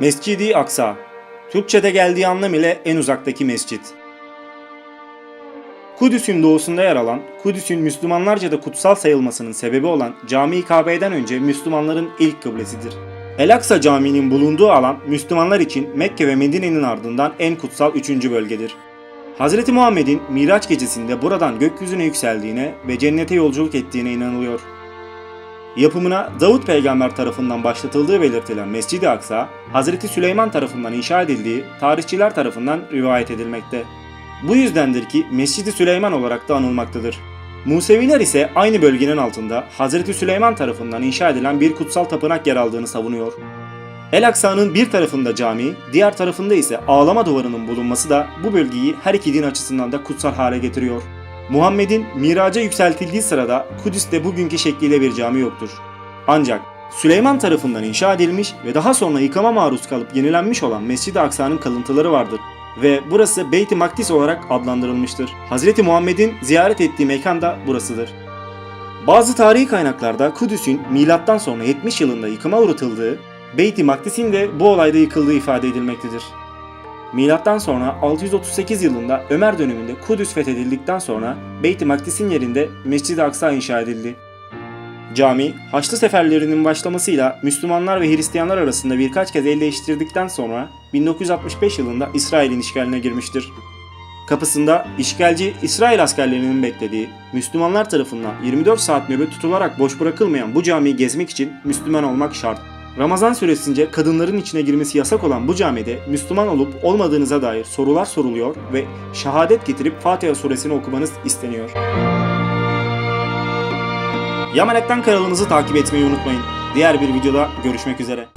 Mescidi Aksa Türkçe'de geldiği anlam ile en uzaktaki mescit. Kudüs'ün doğusunda yer alan, Kudüs'ün Müslümanlarca da kutsal sayılmasının sebebi olan Cami-i Kabe'den önce Müslümanların ilk kıblesidir. El-Aksa Camii'nin bulunduğu alan Müslümanlar için Mekke ve Medine'nin ardından en kutsal üçüncü bölgedir. Hz. Muhammed'in Miraç gecesinde buradan gökyüzüne yükseldiğine ve cennete yolculuk ettiğine inanılıyor. Yapımına Davut peygamber tarafından başlatıldığı belirtilen Mescid-i Aksa, Hazreti Süleyman tarafından inşa edildiği tarihçiler tarafından rivayet edilmekte. Bu yüzdendir ki Mescid-i Süleyman olarak da anılmaktadır. Museviler ise aynı bölgenin altında Hazreti Süleyman tarafından inşa edilen bir kutsal tapınak yer aldığını savunuyor. El Aksa'nın bir tarafında cami, diğer tarafında ise ağlama duvarının bulunması da bu bölgeyi her iki din açısından da kutsal hale getiriyor. Muhammed'in miraca yükseltildiği sırada Kudüs'te bugünkü şekliyle bir cami yoktur. Ancak Süleyman tarafından inşa edilmiş ve daha sonra yıkama maruz kalıp yenilenmiş olan Mescid-i Aksa'nın kalıntıları vardır ve burası Beyt-i Makdis olarak adlandırılmıştır. Hz. Muhammed'in ziyaret ettiği mekan da burasıdır. Bazı tarihi kaynaklarda Kudüs'ün milattan sonra 70 yılında yıkıma uğratıldığı, Beyt-i Makdis'in de bu olayda yıkıldığı ifade edilmektedir. Milattan sonra 638 yılında Ömer döneminde Kudüs fethedildikten sonra Beyt-i Makdis'in yerinde Mescid-i Aksa inşa edildi. Cami, Haçlı seferlerinin başlamasıyla Müslümanlar ve Hristiyanlar arasında birkaç kez el değiştirdikten sonra 1965 yılında İsrail'in işgaline girmiştir. Kapısında işgalci İsrail askerlerinin beklediği, Müslümanlar tarafından 24 saat nöbet tutularak boş bırakılmayan bu camiyi gezmek için Müslüman olmak şart. Ramazan süresince kadınların içine girmesi yasak olan bu camide Müslüman olup olmadığınıza dair sorular soruluyor ve şehadet getirip Fatiha suresini okumanız isteniyor. Yamanak'tan kanalımızı takip etmeyi unutmayın. Diğer bir videoda görüşmek üzere.